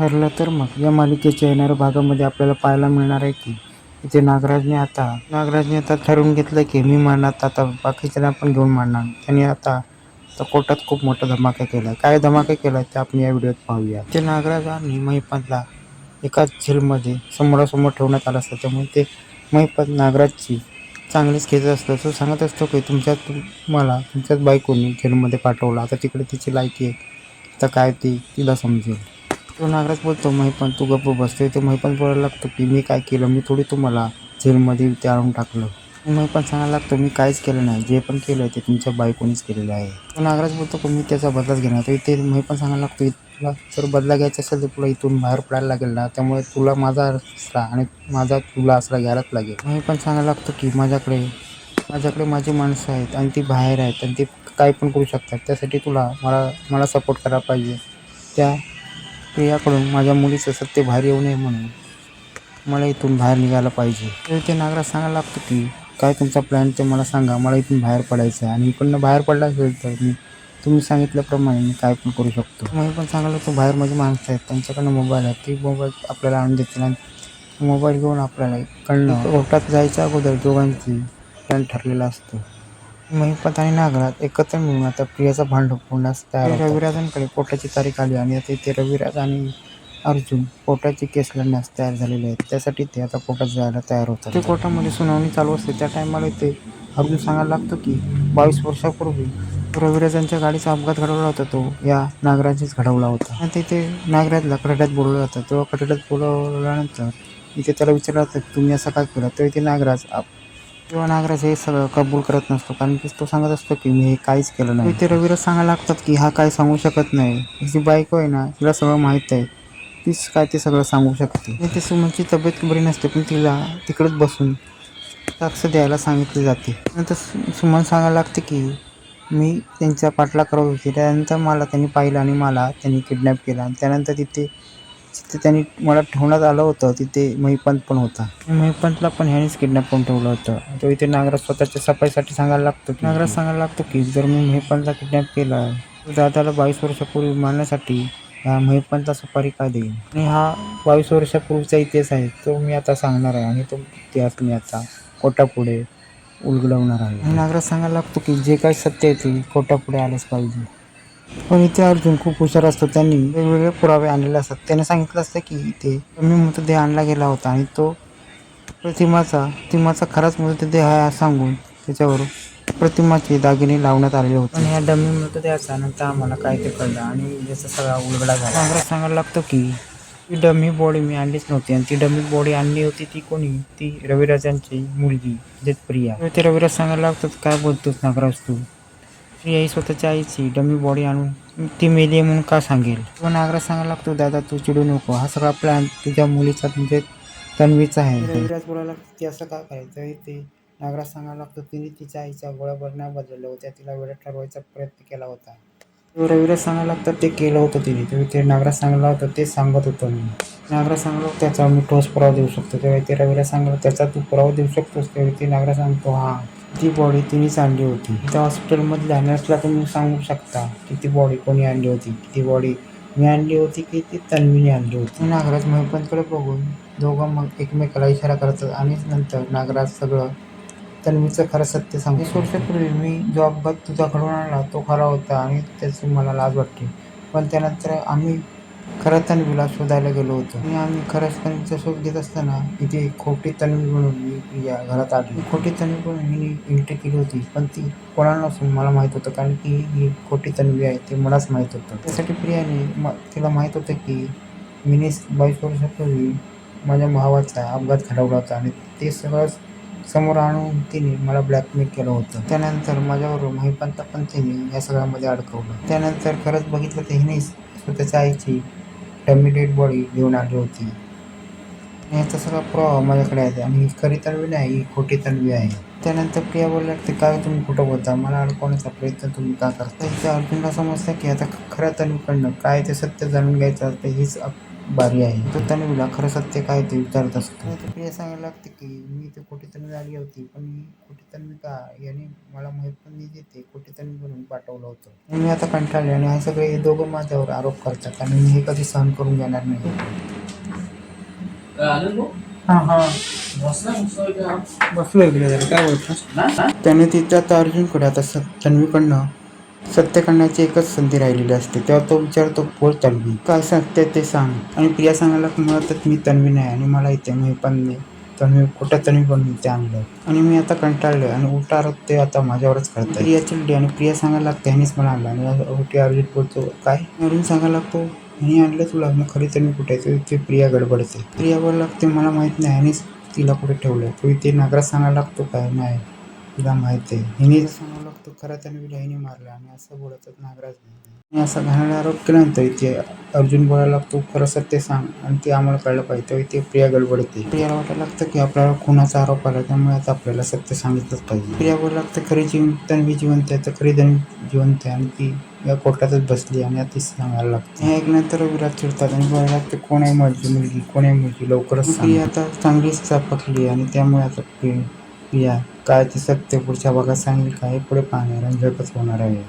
ठरलं तर मग या मालिकेच्या येणाऱ्या भागामध्ये आपल्याला पाहायला मिळणार आहे की इथे नागराजने आता नागराजने आता ठरवून घेतलं की मी मारणार आता बाकीच्यांना पण घेऊन मारणार. त्यांनी आता तर कोर्टात खूप मोठा धमाका केला काय धमाका केला ते आपण या व्हिडिओत पाहूया. ते नागराज आणि महिपतला एकाच झेलमध्ये समोरासमोर ठेवण्यात आलं असतं. त्यामुळे ते महिपत नागराजची चांगलीच खेच असतं. तो सांगत असतो की तुमच्यात मला तुमच्याच बायकोनी झेलमध्ये पाठवलं. आता तिकडे तिची लायकी आहे. तर काय ती तिला समजेल. तो नागराज बोलतो महिपन तू गप्प बसतोय तो पण बोलायला लागतो की मी काय केलं? मी थोडी तुम्हाला जेलमध्ये ते आणून टाकलं पण सांगायला लागतो मी काहीच केलं नाही. जे पण केलं ते तुमच्या बायकोनीच केलेलं आहे. तो नागराज बोलतो की मी त्याचा बदलाच घेणार तर इथे महिपन सांगायला लागतो तुला जर बदला घ्यायचा असेल तर तुला इथून बाहेर पडायला लागेल ना. त्यामुळे तुला माझा असला आणि माझा तुला असला घ्यायलाच लागेल. महिपन सांगायला लागतो की माझ्याकडे माझ्याकडे माझी माणसं आहेत आणि ती बाहेर आहेत आणि ते काय पण करू शकतात. त्यासाठी तुला मला मला सपोर्ट करायला पाहिजे. त्या प्रियाकडून माझ्या मुलीचं सत्य बाहेर येऊ नये म्हणून मला इथून बाहेर निघायला पाहिजे. तर ते नागराज सांगायला लागतो की काय तुमचा प्लॅन ते मला सांगा. मला इथून बाहेर पडायचं आहे आणि इकडनं बाहेर पडला असेल तर मी तुम्ही सांगितल्याप्रमाणे मी काय पण करू शकतो. मी पण सांगायला तो बाहेर माझे माणसं आहेत. त्यांच्याकडनं मोबाईल आहे. ते मोबाईल आपल्याला आणून देतील आणि मोबाईल घेऊन आपल्याला इकडनं ओटात जायच्या अगोदर दोघांची प्लॅन ठरलेला असतो. महिपत आणि नागराज एकत्र मिळून आता प्रियाचा भांड फोडण्यास तयार होतात. रविराजांकडे कोर्टाची तारीख आली आणि आता इथे रविराज आणि अर्जुन कोर्टाची केस लढण्यास तयार झालेले आहेत. त्यासाठी ते आता कोर्टात जायला तयार होतात. ते कोर्टामध्ये सुनावणी चालू असते. त्या टायमाला ते अर्जुन सांगायला लागतो की बावीस वर्षापूर्वी रविराजांच्या गाडीचा अपघात घडवला होता. तो या नागराजच घडवला होता. आणि तिथे नागराजला कटाड्यात बोलवलं जातं तेव्हा कटाड्यात बोलवल्यानंतर इथे त्याला विचारलं जातं की तुम्ही असं काय केलं? तर इथे नागराज आप- तेव्हा नागराज हे सगळं कबूल करत नसतो. कारण की तो सांगत असतो की मी हे काहीच केलं नाही. ते रविराज सांगायला लागतात की हा काय सांगू शकत नाही. हिची बायको आहे ना तिला सगळं माहीत आहे. तीच काय ते सगळं सांगू शकते. ते सुमनची तब्येत बरी नसते पण तिला तिकडेच बसून साक्ष द्यायला सांगितले जाते. नंतर सु- सुमन सांगायला लागते की मी त्यांच्या पाठला करत होते त्यानंतर मला त्यांनी पाहिलं आणि मला त्यांनी किडनॅप केला. आणि त्यानंतर तिथे तिथे त्यांनी मला ठेवण्यात आलं होतं. तिथे महिपंत पण होता. महिपंतला पण ह्यानेच किडनॅप करून ठेवलं होतं. तो इथे नागराज स्वतःच्या सफाईसाठी सांगायला लागतो नागराज सांगायला लागतो की जर मी महिपंतला किडनॅप केला तर दादाला बावीस वर्षापूर्वी मारण्यासाठी ह्या महिपंतला सुपारी का देईन? आणि हा बावीस वर्षापूर्वीचा इतिहास आहे. तो मी आता सांगणार आहे आणि तो इतिहास मी आता कोर्टापुढे उलगडवणार आहे. नागराज सांगायला लागतो की जे काही सत्य आहे ते कोर्टापुढे आलंच पाहिजे. पण इथे अर्जुन खूप हुशार असतो. त्यांनी वेगवेगळे पुरावे आणलेले असतात. त्याने सांगितलं असतं की इथे कमी मृतदेह आणला गेला होता आणि तो प्रतिमाचा प्रतिमाचा खराच मृतदेह आहे असं सांगून त्याच्यावर प्रतिमाचे दागिने लावण्यात आलेले होते. आणि या डमी मृतदेहाचा नंतर आम्हाला काय ते कळलं आणि याचा सगळा उलगडा झाला. नागराज सांगायला लागतो की ती डमी बॉडी मी आणलीच नव्हती आणि ती डमी बॉडी आणली होती ती कोणी? ती रविराजांची मुलगी प्रिया तर ते रविराज सांगायला लागतात काय बोलतोस नागराज तू? प्रिया आई स्वतःच्या आईची. डमी बॉडी आणून ती मेली आहे म्हणून का सांगेल? तो नागराज सांगायला लागतो दादा तू चिडू नको. हा सगळा प्लॅन तुझ्या मुलीचा म्हणजे तन्वीचा आहे. रविराज बोलायला लागतो ती असं का करायचं? ते नागराज सांगायला लागतो तिने तिच्या आईच्या गोळ्याभर नाही बदलल्या होत्या तिला वेळेत ठरवायचा प्रयत्न केला होता. रविराज सांगायला लागतं ते केलं होतं तिने. तेव्हा ते नागराज सांगायला होतं ते सांगत होतो मी. नागराज सांगला त्याचा मी ठोस पुरावा देऊ शकतो. तेव्हा ते रविराज सांगला त्याचा तू पुरावा देऊ शकतोस. तेव्हा ते नागराज सांगतो हा. ती बॉडी तिनेच आणली होती. त्या हॉस्पिटलमधल्या नर्सला तुम्ही सांगू शकता की ती बॉडी कोणी आणली होती. ती बॉडी मी आणली होती की ती तन्वीने आणली होती. नागराज महिपंतकडे बघून दोघं मग एकमेकाला इशारा करतात आणि नंतर नागराज सगळं तन्वीचं खरं सत्य सांगतो. वीस वर्षापूर्वी मी जो अपघात तुझा घडवून आणला तो खरा होता आणि त्याची मला लाज वाटते पण त्यानंतर आम्ही खरं तन्वीला शोधायला गेलो होतो. आणि आम्ही खरंच तन्वीचा शोध घेत असताना इथे खोटी तन्वी म्हणून मी प्रिया घरात आली. खोटी तन्वी म्हणून मी एंट्री केली होती पण ती कोणाला नसून मला माहीत होतं कारण की ही खोटी तन्वी आहे ते मलाच माहीत होतं. त्यासाठी प्रियाने म तिला माहीत होतं की मीने बावीस वर्षापूर्वी माझ्या भावाचा अपघात घडवला होता आणि ते सगळं समोर आणून तिने मला ब्लॅकमेल केलं होतं. त्यानंतर माझ्याबरोबर महिपंत पण तिने या सगळ्यामध्ये अडकवलं. त्यानंतर खरंच बघितलं तर हिने स्वतःच्या आईची डमी डेड बॉडी घेऊन आली होती. आणि याचा सगळा पुरावा माझ्याकडे आहे आणि ही खरी तन्वी नाही ही खोटी तन्वी आहे. त्यानंतर प्रिया बोलल्या ते काय तुम्ही कुठं बोलता? मला अडकवण्याचा प्रयत्न तुम्ही का करता इथे अर्जुनला समजतं की आता खऱ्या तन्वीकडनं काय ते सत्य जाणून घ्यायचं असतं हीच बारी आहे. तो तन्वीला खरं सत्य काय ते विचारत असतो. तर प्रिया सांगायला लागते की मी इथे कोटी तन्वी आली होती पण मी तन्वी का याने मला माहीत पण नाही देते तन्वी म्हणून पाठवलं होतं. मी आता कंटाळले आणि हे सगळे हे दोघं माझ्यावर आरोप करतात आणि मी हे कधी सहन करून घेणार नाही. हां हां. बसलो इकडे. जरा काय बोलतो त्याने तिथं आता अर्जुनकडे आता तन्वीकडनं सत्य करण्याची एकच संधी राहिलेली असते. तेव्हा तो विचारतो बोल तन्वी काय सत्य ते सांग. आणि प्रिया सांगायला मुळातच मी तन्वी नाही आणि मला इथे मी पण नाही. तन्वी कुठं तन्वी पण मी ते आणलं आणि मी आता कंटाळलो आणि उलटार ते आता माझ्यावरच करतात प्रिया चिडली आणि प्रिया सांगायला लागते ह्यानेच मला आणलं. आणि उलटी अर्जित बोलतो काय? म्हणून सांगायला लागतो ह्यानी आणलं तुला मग खरी तन्वी कुठे आहे? ते प्रिया गडबडते. प्रिया बोलायला लागते मला माहीत नाही ह्यानीच तिला कुठे ठेवलं तुम्ही इथे नागरा सांगायला लागतो काय? नाही. तिला माहीत आहे. हिने सांगायला लागतो खरं त्याने हिने मारलं. आणि असं बोलतच नागराज. आणि असा घाणेरडा आरोप केल्यानंतर इथे अर्जुन बोलायला लागतो खरं सत्य सांग. आणि ते आम्हाला कळलं पाहिजे. तेव्हा इथे प्रिया गडबडते. प्रियाला वाटायला लागतं की आपल्याला खुनाचा आरोप आला त्यामुळे आता आपल्याला सत्य सांगितलंच पाहिजे. प्रिया बोलायला लागतं खरी जीवन तन्वी जिवंत आहे. तर खरी तन्वी जिवंत आहे आणि ती या कोर्टातच बसली आणि आता सांगायला लागते. हे ऐकल्यानंतर विराट चिडतात आणि बोलायला लागते कोण आहे माझी मुलगी कोण आहे मुलगी लवकरच ती आता चांगलीच चापकली आणि त्यामुळे आता प्रिया काय ते सत्य पुढच्या भागात सांगेल काय पुढे पाहणार आणि जगच होणार आहे.